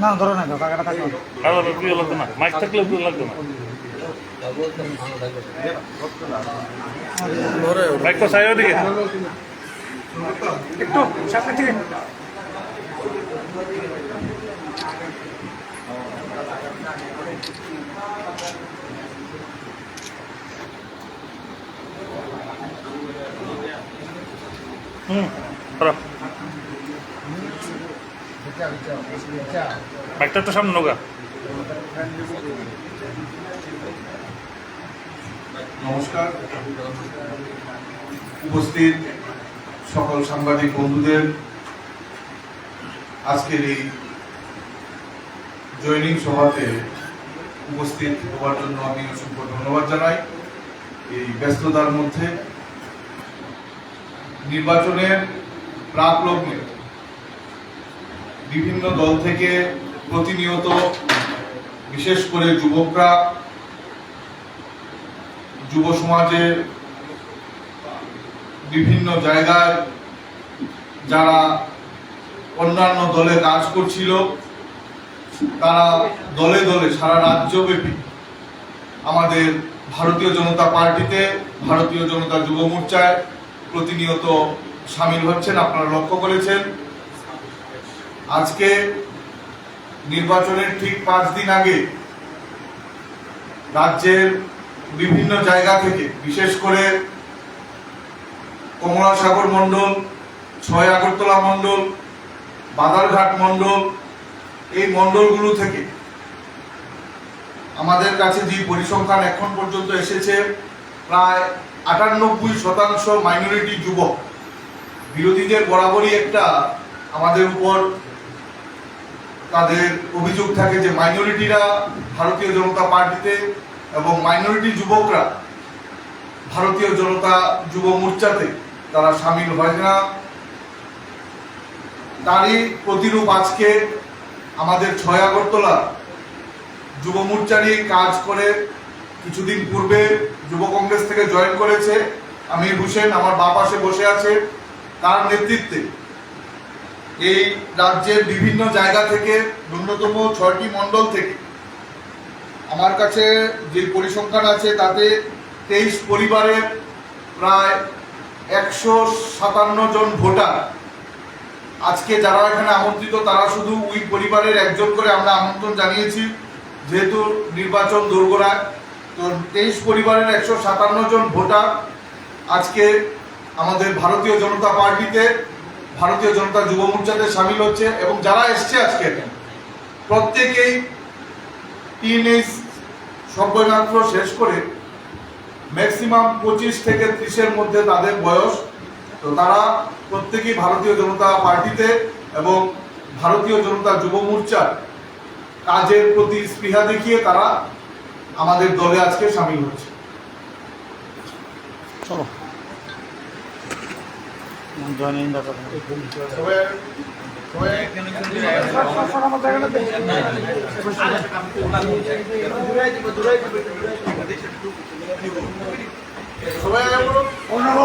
না ধরো না কাকাটা থাকবে কারণ প্রিয় লাগতো না মাইক থাকলে প্রিয় লাগতো না। মাইক তো সাইড দিকে একটু সামনে থেকে। হুম মাইকটা একটু সামনে নোগা নমস্কার। উপস্থিত সকল সাংবাদিক বন্ধুদের। আজকের এই জয়নিং সভাতে উপস্থিত হওয়ার জন্য আমি অসংখ্য ধন্যবাদ জানাই। এই ব্যস্ততার মধ্যে নির্বাচনের প্রাক লগ্নে বিভিন্ন দল থেকে প্রতিনিয়ত, বিশেষ করে যুবকরা, যুব সমাজের বিভিন্ন জায়গায় যারা অন্যান্য দলে কাজ করছিল, তারা দলে দলে সারা রাজ্যব্যাপী আমাদের ভারতীয় জনতা পার্টিতে, ভারতীয় জনতা যুব মোর্চায় প্রতিনিয়ত সামিল হচ্ছেন, আপনারা লক্ষ্য করেছেন। আজকে নির্বাচনের ঠিক পাঁচ দিন আগে রাজ্যের বিভিন্ন জায়গা থেকে, বিশেষ করে কমলাসাগর মণ্ডল, ছয় আগরতলা মণ্ডল, বাদারঘাট মণ্ডল, এই মণ্ডলগুলো থেকে আমাদের কাছে যে পরিসংখ্যান এখন পর্যন্ত এসেছে, প্রায় আটানব্বই শতাংশ মাইনরিটি যুবক। বিরোধীদের বরাবরই একটা আমাদের উপর তাদের অভিযোগ থাকে যে মাইনরিটিরা ভারতীয় জনতা পার্টিতে এবং মাইনরিটি যুবকরা ভারতীয় জনতা যুব মোর্চাতে তারা সামিল হয় না। তারই প্রতিরূপ আজকে আমাদের ছয় আগরতলা যুব মোর্চারই কাজ করে। কিছুদিন পূর্বে যুব কংগ্রেস থেকে জয়েন করেছে। আমির হোসেন আমার বা পাশে বসে আছে। তার নেতৃত্বে এই রাজ্যের বিভিন্ন জায়গা থেকে ন্যূনতম ছয়টি মণ্ডল থেকে। আমার কাছে যে পরিসংখ্যান আছে, তাতে তেইশ পরিবারের প্রায় একশো সাতান্ন জন ভোটার। আজকে যারা এখানে আমন্ত্রিত, তারা শুধু ওই পরিবারের একজন করে আমরা আমন্ত্রণ জানিয়েছি, যেহেতু নির্বাচন দোরগোড়ায় তো তেইশ পরিবারের একশো সাতান্ন জন ভোটার আজকে আমাদের ভারতীয় জনতা পার্টিতে ভারতীয় জনতা যুব মোর্চাতে সামিল হচ্ছে এবং যারা এসছে আজকে, প্রত্যেকেই টিনেজ সভ্যনাত্র শেষ করে ম্যাক্সিমাম পঁচিশ থেকে ত্রিশের মধ্যে তাদের বয়স। তো তারা প্রত্যেকেই ভারতীয় জনতা পার্টিতে এবং ভারতীয় জনতা যুব মোর্চার কাজের প্রতি স্পৃহা দেখিয়ে তারা আমাদের দলে আজকে সামিল হচ্ছে। চলো।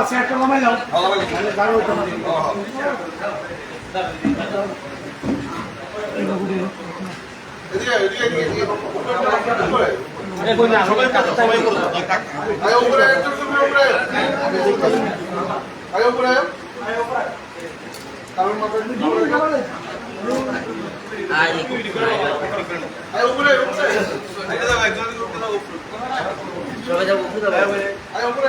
আছে একটা কমে যাও। উপরে। উপরে, উপরে, উপরে। আয় উপরে। কারণ মাথায় আয় উপরে, উপরে।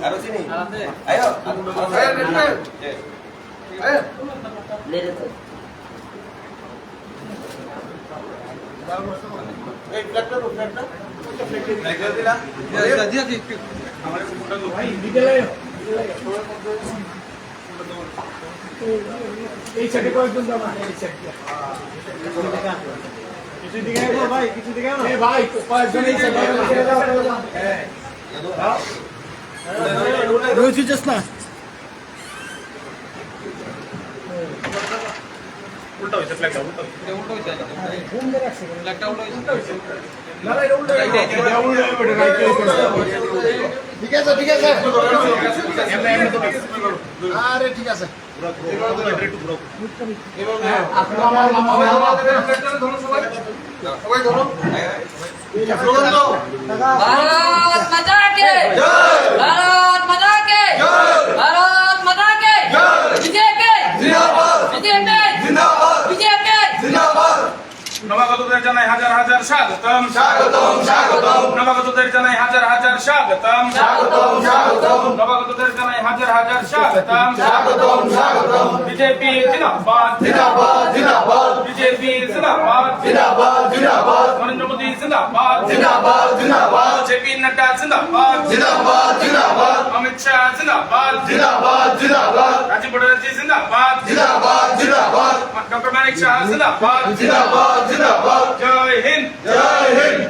আয় উপরে। যারা ভাই তুমি করে লাইছো তোরা ওই সাইডে চাপো বাস সাইডে চাপো আয় উপরে। আয়, আয়, আয়। আয় এই ফ্ল্যাগটা তো ফ্ল্যাগটা এই সাইডে কয়েকজন যাবা এই সাইডে কিছু দিকে আনো ভাই কিছু দিকে আনো এই ভাই কয়েকজন এই সাইডে হ্যাঁ রয়েছে যাস না উল্টা হইছে ফ্ল্যাগটা উল্টা হইছে ঠিক আছে ঠিক আছে আরে ঠিক আছে সবাই ধরো নবাগতদের জানাই হাজার হাজার স্বাগতম। স্বাগতম স্বাগতম। নবাগতদের জানাই হাজার হাজার স্বাগতম। স্বাগতম স্বাগতম। নবাগতদের জানাই হাজার হাজার স্বাগতম। স্বাগতম স্বাগতম। বিজেপি জিন্দাবাদ। জিন্দাবাদ জিন্দাবাদ। বিজেপি জিন্দাবাদ। জিন্দাবাদ জিন্দাবাদ। নরেন্দ্র মোদী জিন্দাবাদ। জিন্দাবাদ জিন্দাবাদ। জেপি নাড্ডা জিন্দাবাদ। জিন্দাবাদ জিন্দাবাদ। অমিত শাহ জিন্দাবাদ। জিন্দাবাদ জিন্দাবাদ। রাজীব ব্যানার্জি জিন্দাবাদ। শাহ জিন্দাবাদ জিন্দাবাদ জিন্দাবাদ। জয় হিন্দ। জয় হিন্দ।